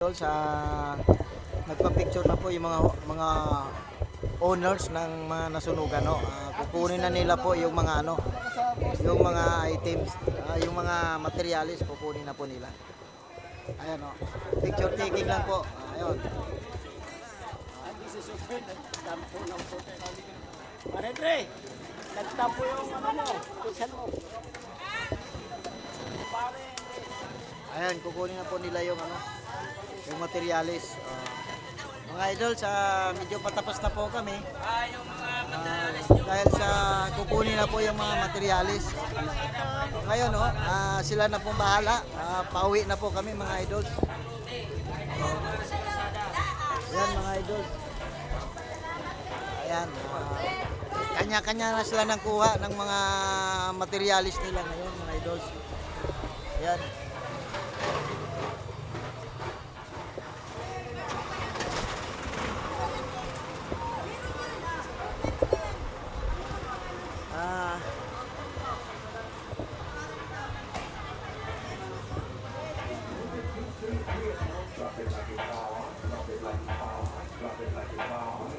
Sa nagpa-picture na po yung mga mga owners ng mga nasunugan no. Ah, kukunin na nila po yung mga ano, yung mga items, ah, yung mga materialis kukunin na po nila. Ayan oh. Picture taking lang po. Ah, ayun. Manendre, nagtapo yung ano mo, kusan mo. Ayan, kukunin na po nila yung ano, yung materialis. Ah, mga idol, sa medyo patapos na po kami. Ah, dahil sa kukunin na po yung mga materialis. Ngayon, no, ah, sila na pong bahala. Ah, pauwi na po kami mga idol. Ayan mga idol. Ayan. ah, kanya-kanya na sila nang kuha ng mga materialis nila ngayon mga idol. Ayan. à. Drop it like it's hot, drop it like it's hot, drop it like it's hot.